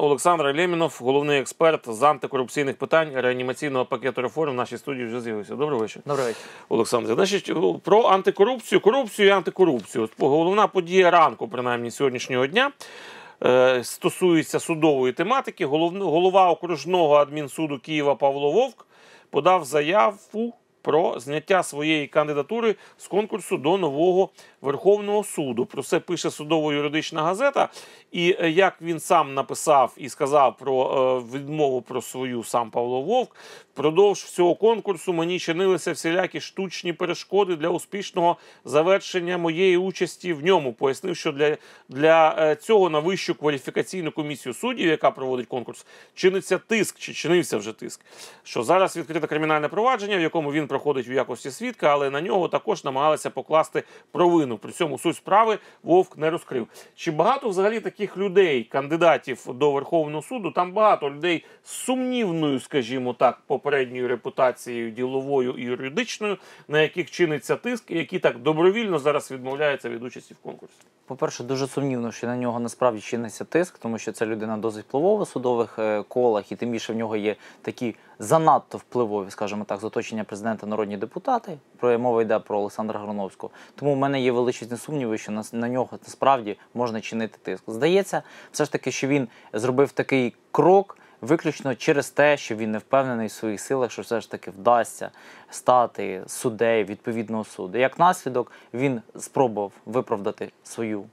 Олександр Лємінов, головний експерт з антикорупційних питань реанімаційного пакету реформ в нашій студії вже з'явився. Добрий вечір. Добрий вечір. Олександр, значить, про антикорупцію, корупцію і антикорупцію. Головна подія ранку, принаймні сьогоднішнього дня, е, стосується судової тематики. Голов- Голова окружного адмінсуду Києва Павло Вовк подав заяву про зняття своєї кандидатури з конкурсу до нового Верховного суду. Про це пише судово-юридична газета. І е, як він сам написав і сказав про е, відмову про свою сам Павло Вовк, впродовж всього конкурсу мені чинилися всілякі штучні перешкоди для успішного завершення моєї участі в ньому. Пояснив, що для, для е, цього на вищу кваліфікаційну комісію суддів, яка проводить конкурс, чиниться тиск, чи чинився вже тиск. Що зараз відкрите кримінальне провадження, в якому він проходить в якості свідка, але на нього також намагалися покласти провину. При цьому суть справи Вовк не розкрив. Чи багато взагалі таких людей, кандидатів до Верховного суду? Там багато людей з сумнівною, скажімо так, попередньою репутацією діловою і юридичною, на яких чиниться тиск, і які так добровільно зараз відмовляються від участі в конкурсі. По-перше, дуже сумнівно, що на нього насправді чиниться тиск, тому що це людина досить впливова в судових е, колах, і тим більше в нього є такі занадто впливові, скажімо так, з оточення президента народні депутати. Про мова йде про Олександра Гроновського. Тому в мене є величезні сумніви, що на, на нього насправді можна чинити тиск. Здається, все ж таки, що він зробив такий крок. Виключно через те, що він не впевнений в своїх силах, що все ж таки вдасться стати суддею відповідного суду. Як наслідок, він спробував виправдати свою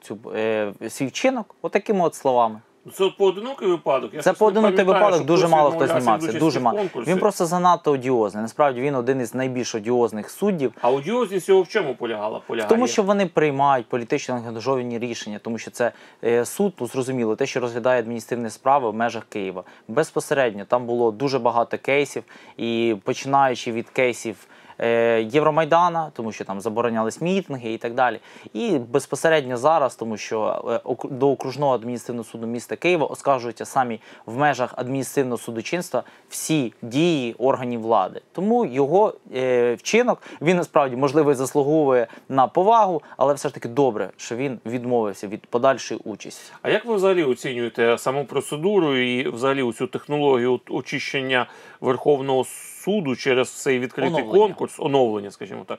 цю е, свій вчинок, отакими от словами. Це поодинокий випадок. Я Це поодинокий випадок, дуже мало хто знімався. Дуже мало. Він просто занадто одіозний. Насправді він один із найбільш одіозних суддів. А одіозність його в чому полягала? полягає? Тому що вони приймають політично ангажовані рішення, тому що це е, суд, ну, зрозуміло, те, що розглядає адміністративні справи в межах Києва. Безпосередньо там було дуже багато кейсів, і починаючи від кейсів. Е, Євромайдана, тому що там заборонялись мітинги і так далі. І безпосередньо зараз, тому що е, до окружного адміністративного суду міста Києва оскаржуються самі в межах адміністративного судочинства всі дії органів влади. Тому його е, вчинок він насправді можливо заслуговує на повагу, але все ж таки добре, що він відмовився від подальшої участі. А як ви взагалі оцінюєте саму процедуру і взагалі цю технологію очищення Верховного суду через цей відкритий Оновлення. конкурс, оновлення, скажімо так,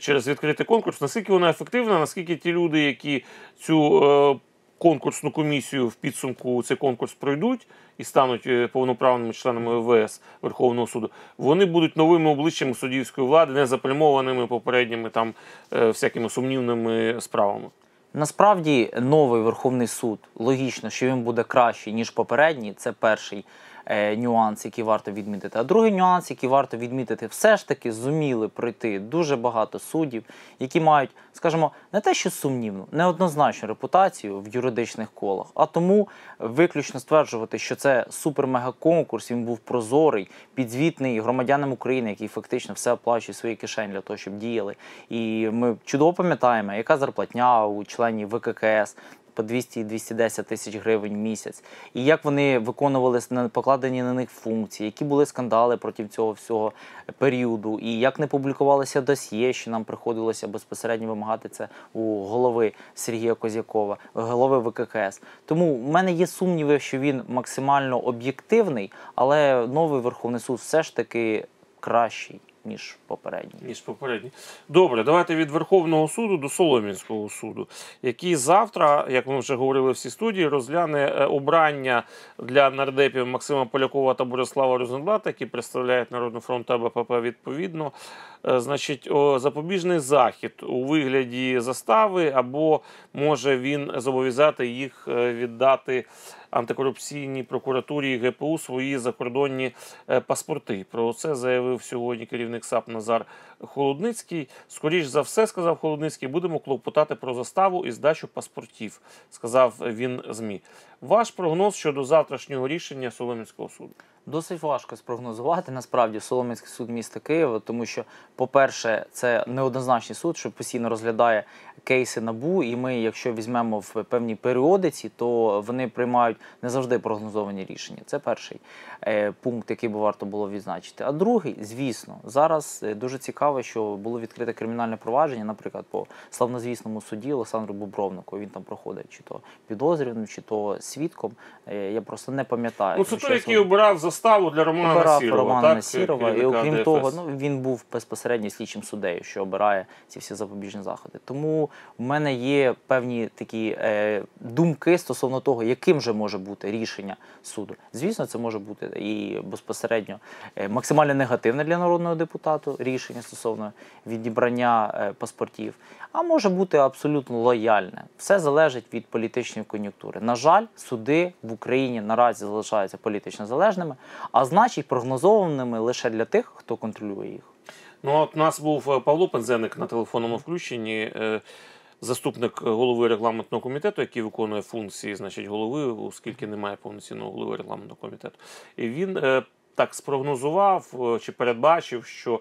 через відкритий конкурс? Наскільки вона ефективна? Наскільки ті люди, які цю е, конкурсну комісію в підсумку цей конкурс пройдуть і стануть е, повноправними членами ВВС Верховного суду, вони будуть новими обличчями суддівської влади, не запрямованими попередніми там е, всякими сумнівними справами? Насправді новий Верховний суд логічно, що він буде кращий ніж попередній. Це перший нюанс, який варто відмітити. А другий нюанс, який варто відмітити, все ж таки зуміли пройти дуже багато суддів, які мають, скажімо, не те, що сумнівну, неоднозначну репутацію в юридичних колах. А тому виключно стверджувати, що це супер-мега-конкурс, він був прозорий, підзвітний громадянам України, які фактично все оплачують свої кишені для того, щоб діяли. І ми чудово пам'ятаємо, яка зарплатня у членів ВККС. По 200 і 210 тисяч гривень в місяць, і як вони виконували покладені на них функції, які були скандали проти цього всього періоду, і як не публікувалося досьє, що нам приходилося безпосередньо вимагати це у голови Сергія Козякова, голови ВККС. Тому в мене є сумніви, що він максимально об'єктивний, але новий Верховний суд все ж таки кращий ніж попередній. ніж попередні. Добре, давайте від Верховного суду до Солом'янського суду, який завтра, як ми вже говорили в цій студії, розгляне е, обрання для нардепів Максима Полякова та Борислава Розенблата, які представляють Народний фронт та БПП відповідно. Е, Значить, запобіжний захід у вигляді застави, або може він зобов'язати їх е, віддати антикорупційній прокуратурі ГПУ свої закордонні е, паспорти. Про це заявив сьогодні керівник САП Назар Холодницький. Скоріш за все, сказав Холодницький, будемо клопотати про заставу і здачу паспортів, сказав він ЗМІ. Ваш прогноз щодо завтрашнього рішення Соломінського суду. Досить важко спрогнозувати насправді Солом'янський суд міста Києва, тому що, по-перше, це неоднозначний суд, що постійно розглядає кейси набу. І ми, якщо візьмемо в певній періодиці, то вони приймають не завжди прогнозовані рішення. Це перший е, пункт, який би варто було відзначити. А другий, звісно, зараз е, дуже цікаво, що було відкрите кримінальне провадження, наприклад, по славнозвісному суді Олександру Бобровнику. Він там проходить чи то підозрюваним, чи то свідком. Е, я просто не пам'ятаю. Ну, це той, який обирав заставу для Романа Обирав Насірова. Романа так, Насірова, і окрім ДФС. того, ну він був безпосередньо слідчим суддею, що обирає ці всі запобіжні заходи. Тому в мене є певні такі е, думки стосовно того, яким же може бути рішення суду. Звісно, це може бути і безпосередньо е, максимально негативне для народного депутату рішення стосовно відібрання е, паспортів, а може бути абсолютно лояльне. Все залежить від політичної кон'юнктури. На жаль, суди в Україні наразі залишаються політично залежними, а значить прогнозованими лише для тих, хто контролює їх. Ну, от у нас був е, Павло Пензеник на телефонному включенні, е, заступник голови регламентного комітету, який виконує функції значить, голови, оскільки немає повноцінного голови регламентного комітету. І він е, так спрогнозував е, чи передбачив, що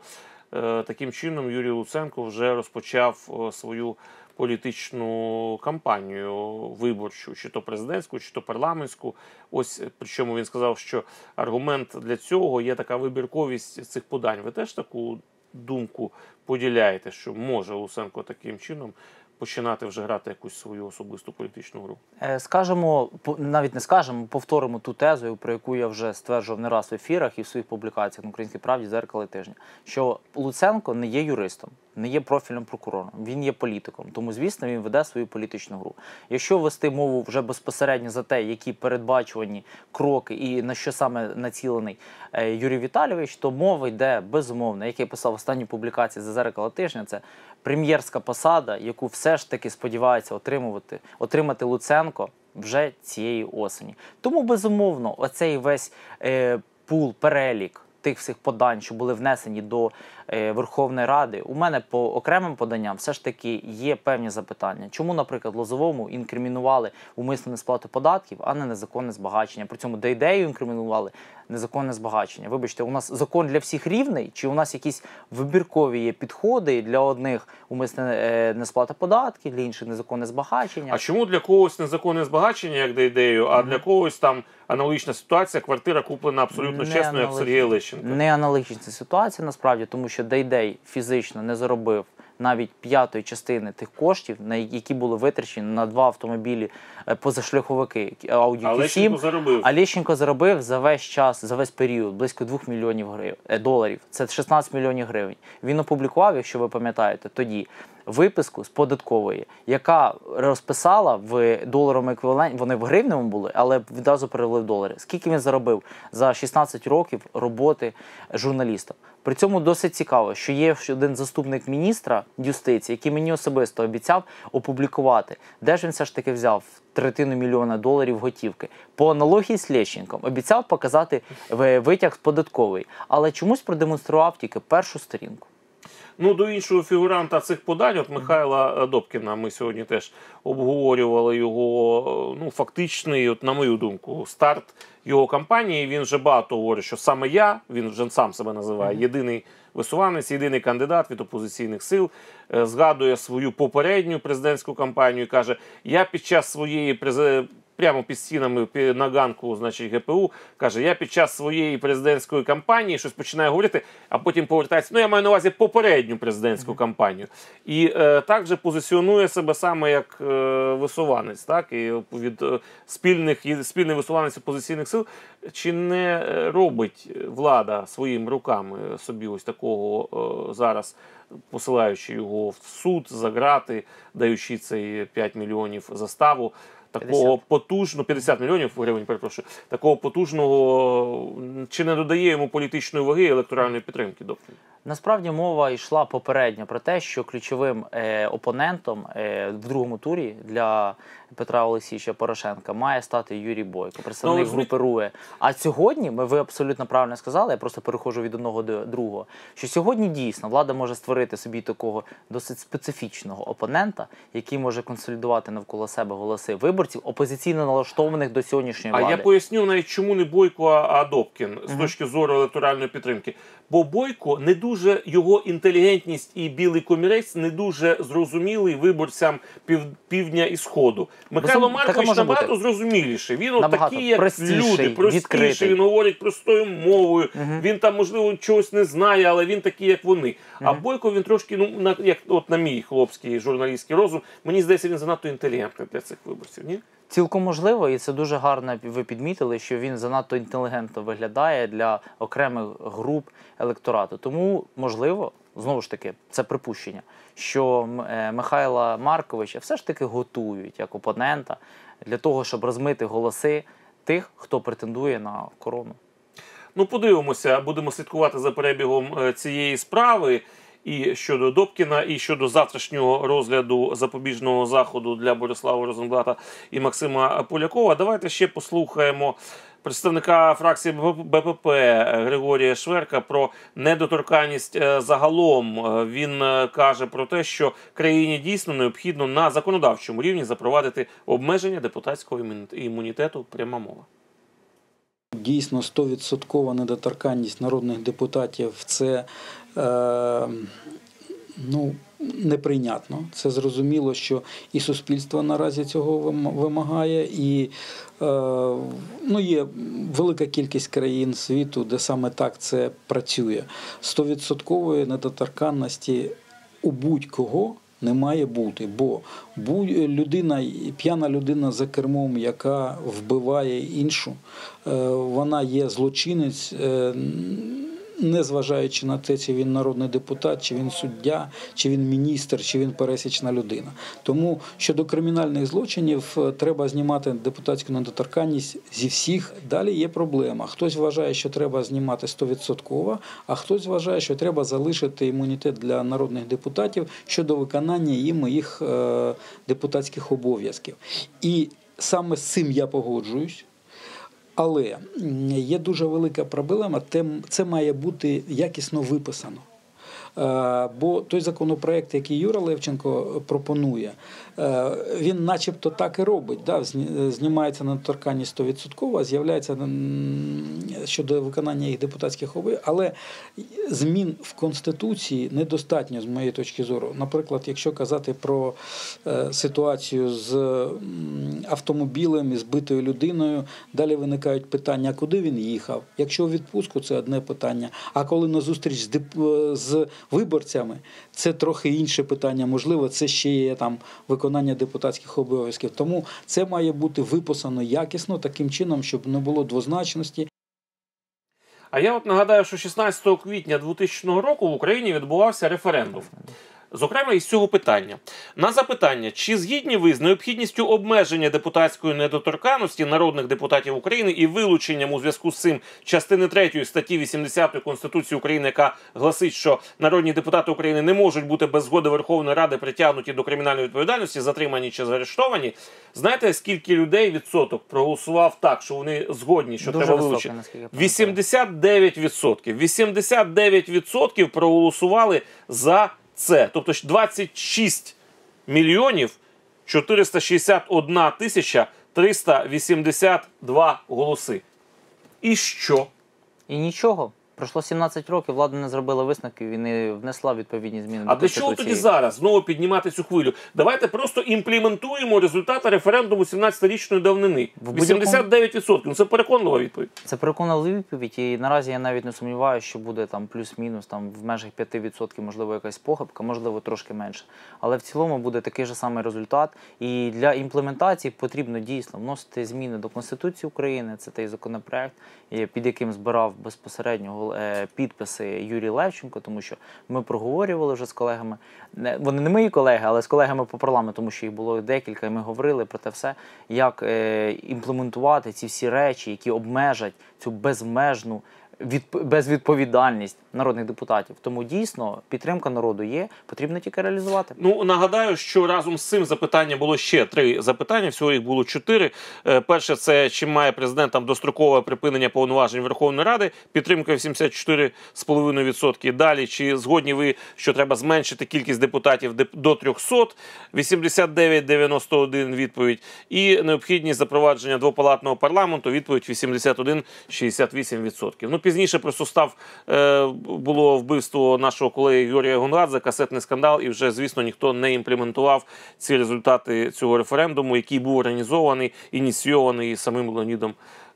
е, таким чином Юрій Луценко вже розпочав е, свою політичну кампанію виборчу, чи то президентську, чи то парламентську. Ось причому він сказав, що аргумент для цього є така вибірковість цих подань. Ви теж таку думку поділяєте, що може Луценко таким чином починати вже грати якусь свою особисту політичну гру? Е, Скажемо, навіть не скажемо, повторимо ту тезу, про яку я вже стверджував не раз в ефірах і в своїх публікаціях на українській правді зеркало тижня. Що Луценко не є юристом, не є профільним прокурором, він є політиком. Тому, звісно, він веде свою політичну гру. Якщо вести мову вже безпосередньо за те, які передбачувані кроки і на що саме націлений е, Юрій Віталійович, то мова йде безумовно, як я писав в останній публікації за зеркало тижня. Це прем'єрська посада, яку все ж таки сподівається отримувати, отримати Луценко вже цієї осені. Тому безумовно, оцей весь е, пул, перелік тих всіх подань, що були внесені до Верховної Ради, у мене по окремим поданням все ж таки є певні запитання. Чому, наприклад, Лозовому інкримінували умисну несплату податків, а не незаконне збагачення? При цьому Дейдею інкримінували незаконне збагачення. Вибачте, у нас закон для всіх рівний, чи у нас якісь вибіркові є підходи для одних умисне е, несплата податків, для інших незаконне збагачення? А чому для когось незаконне збагачення, як де ідею, а для когось там аналогічна ситуація, квартира куплена абсолютно чесно, як. Сергія Лещенка? Не аналогічна ситуація насправді, тому що Дейдей фізично не заробив навіть п'ятої частини тих коштів, на які були витрачені на два автомобілі е, позашляховики Audi А Лещенко Q7. заробив. А Лещенко заробив за весь час, за весь період близько 2 мільйонів грив, е, доларів. Це 16 мільйонів гривень. Він опублікував, якщо ви пам'ятаєте, тоді виписку з податкової, яка розписала в доларовому еквіваленті, вони в гривневому були, але відразу перевели в долари. Скільки він заробив за 16 років роботи журналістом? При цьому досить цікаво, що є один заступник міністра юстиції, який мені особисто обіцяв опублікувати, де ж він все ж таки взяв третину мільйона доларів готівки. По аналогії з Лещенком обіцяв показати витяг з податковий, але чомусь продемонстрував тільки першу сторінку. Ну, до іншого фігуранта цих подань, от Михайла Добкіна, ми сьогодні теж обговорювали його ну, фактичний, от, на мою думку, старт його кампанії. Він вже багато говорить, що саме я, він вже сам себе називає, єдиний висуванець, єдиний кандидат від опозиційних сил. Е, Згадує свою попередню президентську кампанію і каже: я під час своєї презе- Прямо під стінами на ганку, значить, ГПУ, каже: я під час своєї президентської кампанії щось починаю говорити, а потім повертається. Ну, я маю на увазі попередню президентську кампанію. І е, також позиціонує себе саме як е, висуванець, так і від е, спільних спільний висуванець опозиційних сил. Чи не е, робить влада своїми руками собі ось такого е, зараз, посилаючи його в суд за грати, даючи цей 5 мільйонів заставу? Такого 50. потужного 50 мільйонів гривень, перепрошую, такого потужного чи не додає йому політичної ваги і електоральної підтримки До Насправді мова йшла попередньо про те, що ключовим е, опонентом е, в другому турі для Петра Олексійовича Порошенка має стати Юрій Бойко, представник Ну, групи РУЕ. А сьогодні, ми ви абсолютно правильно сказали, я просто переходжу від одного до другого. Що сьогодні дійсно влада може створити собі такого досить специфічного опонента, який може консолідувати навколо себе голоси виборців, опозиційно налаштованих до сьогоднішньої А я поясню навіть чому не Бойко, а Добкін з точки зору електоральної підтримки. Бо Бойко не дуже його інтелігентність і білий комірець не дуже зрозумілий виборцям пів, півдня і сходу. Михайло це- Маркович набагато бути. зрозуміліший. Він от такий, як простіший, люди, простіший. відкритий. Він говорить простою мовою. Він там можливо чогось не знає, але він такий, як вони. А Бойко він трошки, ну на як от на мій хлопський журналістський розум, мені здається, він занадто інтелігентний для цих виборців. Ні? Цілком можливо, і це дуже гарно ви підмітили, що він занадто інтелігентно виглядає для окремих груп електорату. Тому, можливо, знову ж таки, це припущення, що е, Михайла Марковича все ж таки готують як опонента для того, щоб розмити голоси тих, хто претендує на корону. Ну, подивимося, будемо слідкувати за перебігом е, цієї справи. І щодо Добкіна, і щодо завтрашнього розгляду запобіжного заходу для Борислава Розенблата і Максима Полякова. Давайте ще послухаємо представника фракції БПП Григорія Шверка про недоторканність е, загалом. Е, Він е, каже про те, що країні дійсно необхідно на законодавчому рівні запровадити обмеження депутатського імуні- імунітету. Пряма мова. Дійсно, 100% недоторканність народних депутатів це е, ну, неприйнятно. Це зрозуміло, що і суспільство наразі цього вим- вимагає, і е, ну, є велика кількість країн світу, де саме так це працює. 100% недоторканності у будь-кого. Не має бути, бо людина, п'яна людина за кермом, яка вбиває іншу, е, вона є злочинець, е, незважаючи на те, чи він народний депутат, чи він суддя, чи він міністр, чи він пересічна людина. Тому щодо кримінальних злочинів е, треба знімати депутатську недоторканність зі всіх. Далі є проблема. Хтось вважає, що треба знімати 100%, а хтось вважає, що треба залишити імунітет для народних депутатів щодо виконання їм їх е, депутатських обов'язків. І саме з цим я погоджуюсь. Але є дуже велика проблема, це має бути якісно виписано. Е, Бо той законопроект, який Юра Левченко пропонує, е, він начебто так і робить. Да? зні- Знімається недоторканність 100%, а з'являється щодо виконання їх депутатських обов'язків. Але змін в Конституції недостатньо, з моєї точки зору. Наприклад, якщо казати про е, ситуацію з автомобілем і збитою людиною, далі виникають питання, куди він їхав. Якщо у відпустку, це одне питання. А коли на зустріч з, деп- з виборцями, це трохи інше питання. Можливо, це ще є там виконання депутатських обов'язків. Тому це має бути виписано якісно таким чином, щоб не було двозначності А я от нагадаю, що 16 квітня 2000 року в Україні відбувався референдум. Зокрема, із цього питання на запитання, чи згідні ви з необхідністю обмеження депутатської недоторканності народних депутатів України і вилученням у зв'язку з цим частини 3 статті 80 Конституції України, яка гласить, що народні депутати України не можуть бути без згоди Верховної Ради притягнуті до кримінальної відповідальності, затримані чи заарештовані. Знаєте, скільки людей відсоток проголосував так, що вони згодні, що Дуже треба вилучити? наскільки я пам'ятаю. 89%. 89% проголосували за це. Тобто ж 26 мільйонів 461 тисяча 382 голоси. І що? І нічого. Пройшло 17 років, влада не зробила висновків і не внесла відповідні зміни А до чого тоді зараз знову піднімати цю хвилю? Давайте просто імплементуємо результати референдуму 17-річної давнини. В 89%. Ну це переконлива відповідь. Це переконала відповідь, і наразі я навіть не сумніваюся, що буде там плюс-мінус, там в межах 5%, можливо, якась похибка, можливо, трошки менше. Але в цілому буде такий же самий результат. І для імплементації потрібно дійсно вносити зміни до Конституції України. Це той законопроект, під яким збирав безпосередньо е, підписи Юрій Левченко, тому що ми проговорювали вже з колегами. Вони не мої колеги, але з колегами по парламенту, тому що їх було декілька, і ми говорили про те все, як е, імплементувати ці всі речі, які обмежать цю безмежну від, безвідповідальність народних депутатів. Тому дійсно підтримка народу є, потрібно тільки реалізувати. Ну нагадаю, що разом з цим запитання було ще три запитання. Всього їх було чотири. Е, Перше, це чи має президент там дострокове припинення повноважень Верховної Ради, підтримка 84,5%. Далі чи згодні ви, що треба зменшити кількість депутатів деп- до 300, 89,91 відповідь. І необхідність запровадження двопалатного парламенту. Відповідь 81,68%. Ну пізніше просто став е, було вбивство нашого колеги Юрія Гонрадзе, касетний скандал, і вже звісно ніхто не імплементував ці результати цього референдуму, який був організований, ініційований самим Леонідом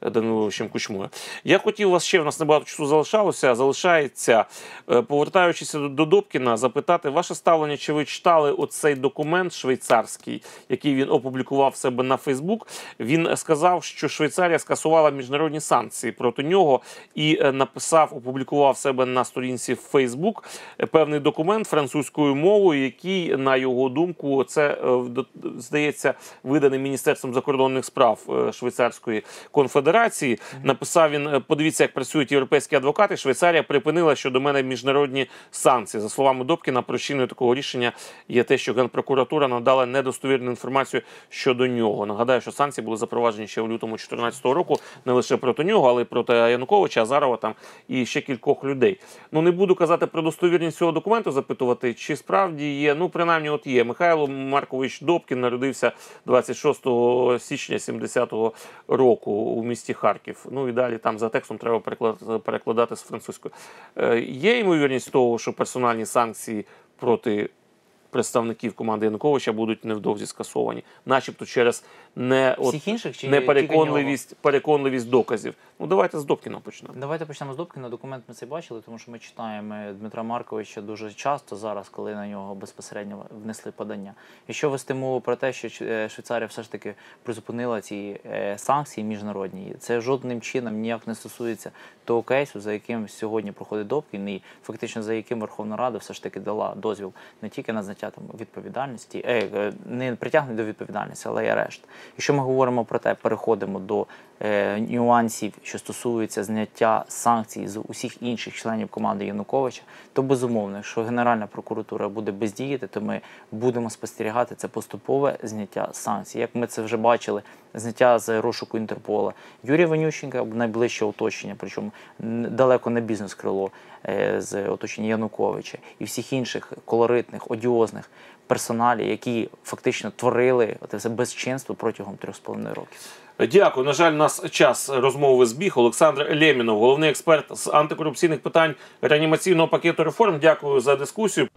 Даниловичем Кучмою. Я хотів вас ще в нас небагато часу залишалося. Залишається, Е, повертаючись до, до Добкіна, запитати ваше ставлення, чи ви читали оцей документ швейцарський, який він опублікував себе на Фейсбук. Він сказав, що Швейцарія скасувала міжнародні санкції проти нього і е, написав, опублікував себе на сторінці Фейсбук е, певний документ французькою мовою, який, на його думку, це здається виданий міністерством закордонних справ Швейцарської конфедерації. Написав він: е, подивіться, як працюють європейські адвокати. Швейцарія припинила щодо мене міжнародні санкції. За словами Добкіна, причиною такого рішення є те, що генпрокуратура надала недостовірну інформацію щодо нього. Нагадаю, що санкції були запроваджені ще в лютому 2014 року, не лише проти нього, але й проти Януковича, Азарова там і ще кількох людей. Ну не буду казати про достовірність цього документу, запитувати, чи справді є. Ну, принаймні, от є. Михайло Маркович Добкін народився 26 січня 70-го року у місті Харків. Ну і далі там за текстом треба переклад- перекладати з французької. Е, Є ймовірність того, що персональні санкції проти представників команди Януковича будуть невдовзі скасовані, начебто через не от інших чи непереконливість переконливість доказів. Ну давайте з Добкіна почнемо. Давайте почнемо з Добкіна. Документ ми це бачили, тому що ми читаємо Дмитра Марковича дуже часто зараз, коли на нього безпосередньо внесли подання. Якщо вести мову про те, що е, Швейцарія все ж таки призупинила ці е, санкції міжнародні, це жодним чином ніяк не стосується того кейсу, за яким сьогодні проходить Добкін, і фактично за яким Верховна Рада все ж таки дала дозвіл не тільки на зняття там відповідальності, е, е, не притягнення до відповідальності, але й арешт. Якщо ми говоримо про те, переходимо до нюансів, що стосуються зняття санкцій з усіх інших членів команди Януковича, то безумовно, якщо Генеральна прокуратура буде бездіяти, то ми будемо спостерігати це поступове зняття санкцій. Як ми це вже бачили, зняття з розшуку Інтерпола. Юрій Ванющенка найближче оточення, причому далеко не бізнес-крило е, з оточення Януковича і всіх інших колоритних, одіозних персоналів, які фактично творили це безчинство протягом трьох з половиною років. Дякую. На жаль, у нас час розмови збіг. Олександр Лємінов, головний експерт з антикорупційних питань реанімаційного пакету реформ. Дякую за дискусію.